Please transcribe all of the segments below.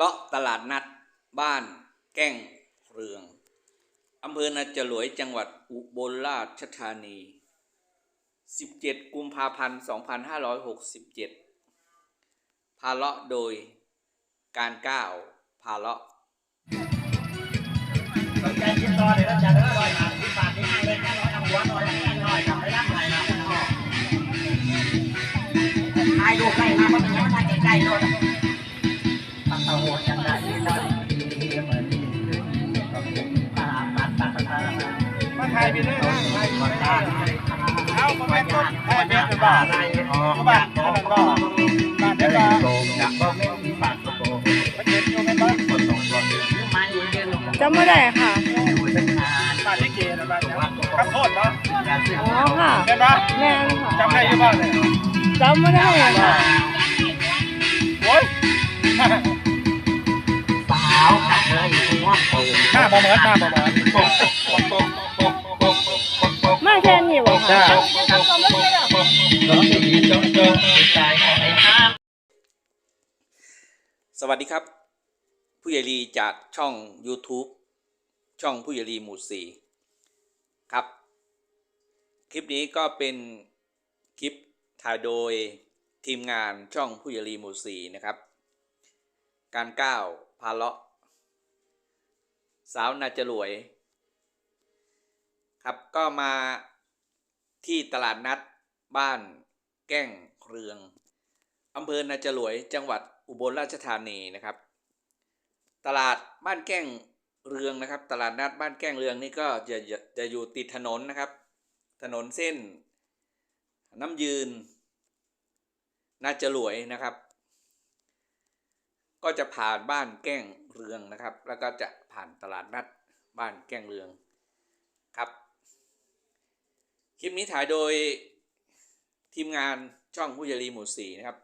เลาะตลาดนัดบ้านแก้งเรืองอำเภอนาจรวยจังหวัดอุบลราชธานี 17 กุมภาพันธ์ 2567 พาเลาะโดยการก้าวพาเลาะสนใจคิดต่อเลยนะจ๊ะเด้อร้อยบาทสิบบาทนี่ให้เลยแค่ร้อยทำหัวหน่อยแค่ร้อยทำไม่ได้ไงนะถ่ายรูปได้มาเพราะมันยังไม่ทันใกล้ๆโลดตัด เต่าหัวจังได้ที่ตอนนี้เหมือนกับผมตาตัดตัดตัดมาถ่ายไปเลยนะถ่ายไปตัดเลยตาเอามาแม่ต้นแม่เด็กหรือเปล่าอะไรอ๋อบ้านบ้านก็บ้านเด็กก็โกงนะบ่แม่นปากโกงมันเด็กอยู่ในบ้านคนลงรถมาอยู่เดือนลงจำไม่ได้ค่ะอยู่สักนานบ้านที่เกณฑ์นะบ้านเนี่ยข้าวโพดเนาะการซื้ออ๋อค่ะเห็นปะแม่นค่ะจำได้ยังบ้างเนี่ยจำไม่ได้ค่ะโอ้ยสาวกับ เลยหัวโตหน้าบ่เหมือนหน้าบ่เหมือนมาแค่นี้บ่ค่ะสวัสดีครับ ผู้ใหญ่ลีจากช่อง YouTube ช่องผู้ใหญ่ลีหมู่สี่ครับ คลิปนี้ก็เป็นคลิปถ่ายโดยทีมงานช่องผู้ใหญ่ลีหมู่สี่นะครับ การก้าวพาเลาะ สาวนาจรวย ครับก็มาที่ตลาดนัดบ้านแก้งเรืองอำเภอนาจรวยจังหวัดอุบลราชธานีนะครับ ตลาดบ้านแก้งเรืองนะครับ ตลาดนัดบ้านแก้งเรืองนี่ก็จะจะจะอยู่ติดถนนนะครับ ถนนเส้น น้ำยืน นาจรวยนะครับ ก็จะผ่านบ้านแก้งเรืองนะครับ แล้วก็จะผ่านตลาดนัดบ้านแก้งเรืองครับคลิปนี้ถ่ายโดยทีมงานช่องผู้ยรีหมู่สี่นะครับ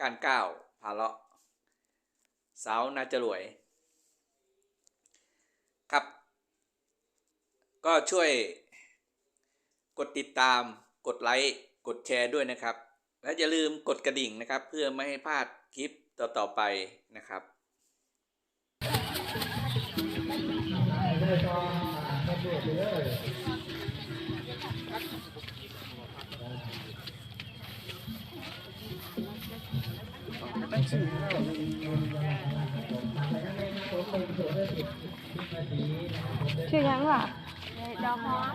การก้าวพาเลาะสาวนาจรวย ครับ ก็ช่วยกดติดตามกดไลค์ กดแชร์ด้วยนะครับ และอย่าลืมกดกระดิ่งนะครับ เพื่อไม่ให้พลาดคลิป ต่อๆไปนะครับชื่อยังค่ะดอกหอม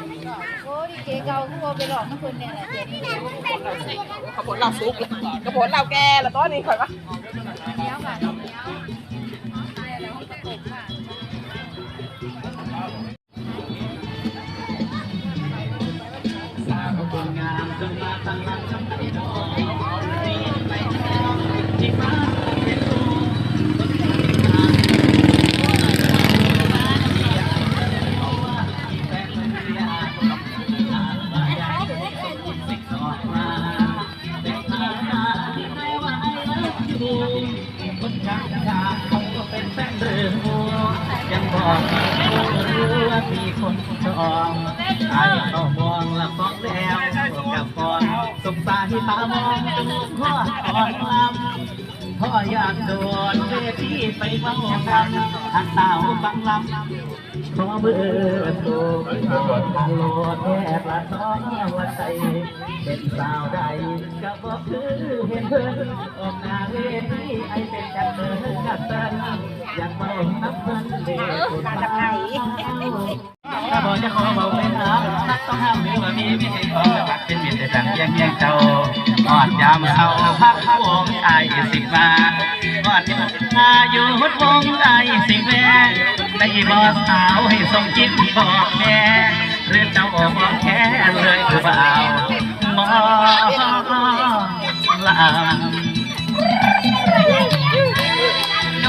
โอ้ดีเกเกาคือว่ไปหลอกน้ำเพิ่นเนี่ยแหละเจ๊นี้ขบวนเราซุกขบวนเราแกแล้วตอนนี้ข่อยว่า มีคนจองไอ้ก็มองละฟองแล้วกับฟอนสบตาที่ตามองจมูกข้ออ่อนลำพ่ออยากโดนเวทีไปเมาลำทางเต่าฟังลำคอเบอร์โทรทางโลดแค่ปลาท้องว่าใจเป็นสาวใดก็บอกคือเห็นเพิ่นออกหน้าเวทีไอเป็นกันเบอร์กันเต้นอย ย่งแย่งเจ้าอ่อดยามเอาพักวงไอสิมาอ่อนอายุวงไอสิแม่ได้บอสาวให้ส่งจิตบอกแม่เรื่องเจ้าออกแค่เลยคือเบามองลา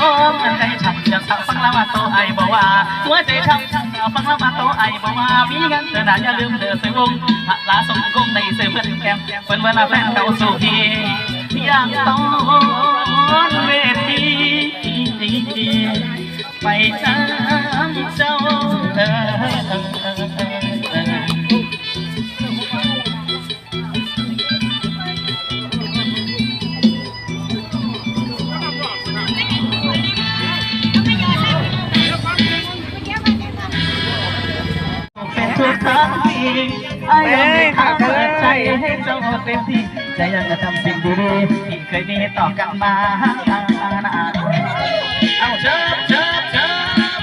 มโยมมันใจฉับจะสับฟังล้วมาโตไอบอกว่าหัวใจช้ำช้ำเอาฟังล้วมาโตไอบอกว่ามีเงินเดือนอย่าลืมเดือซื้อวงพระลาสมคงในซื้อเพื่อนแกมเพื่อนเวลาแฟนเก่าสู่ทีอย่างต้นเวทีไปน้ำเจ้าเออ ไอ้ยังไม่ทำเปิดใจให้เจ้าเต็มที่ใจยังจะทำสิ่งดีๆที่เคยมีต่อกันมาเอาเชิญเชิญเชิญ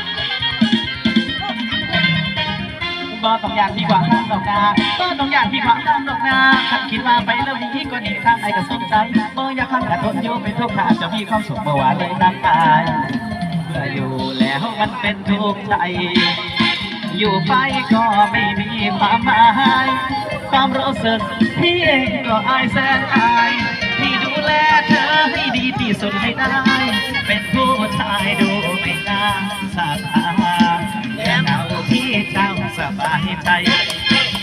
บ่ต้องอย่างที่กว่าดอกนาบ่ต้องอย่างที่กว่าดอกนาขันคิดว่าไปแล้วดีก็ดีทางไอ้ก็สนใจบ่อยากขังกระทนอยู่เป็นทุกข์ขาจะมีความสุขบ่ว่าเลยนักกายเมื่ออยู่แล้วมันเป็นทุกข์ใจ อยู่ไปก็ไม่มีความหมายความรู้สึกพี่เองก็อายแสนอายที่ดูแลเธอให้ดีที่สุดให้ได้ เป็นผู้ชายดูไม่น่าสาธาและเอาที่เจ้าสบายใจ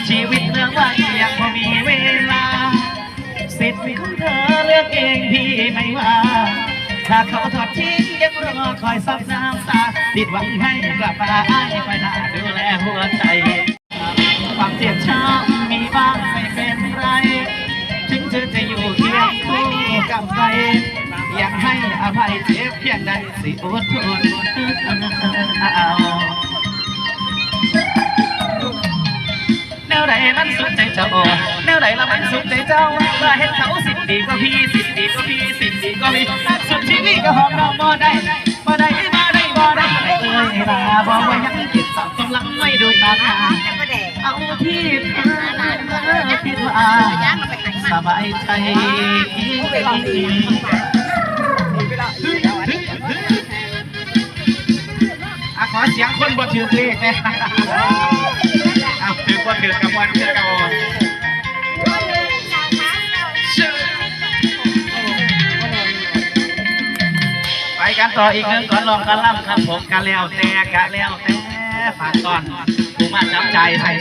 ชีวิตเรื่องวันยังพอมีเวลา สิทธิ์ของเธอเลือกเองพี่ไม่ว่าถ้าเขาทอดทิ้งยังรอคอยซับน้ำตาติดหวังให้กลับมาอ้ายไปนาดู อดทนเอาแนวไหนมันสุดใจเจ้าแนวไหนละมันสุดใจเจ้าว่าเห็นเขาสิบดีก็พี่สิบดีก็พี่สิบดีก็พี่สุดชีวิตก็หอมเราบ่ได้บ่ได้บ่ได้บ่ได้เอ้ยลาบ่ว่ายังคิดสับต้องลังไม่ดูตาเอาที่เธอคิดว่าสบายใจ สียงคนบ่ถือเลขนะเอาถือบ่ถือกับวันเชื่อกันไปกันต่ออีกหนึ่งก่อนลองกันล่ำครับผมกันแล้วแต่กันแล้วแต่ฝากก่อนผู้มาจับใจให้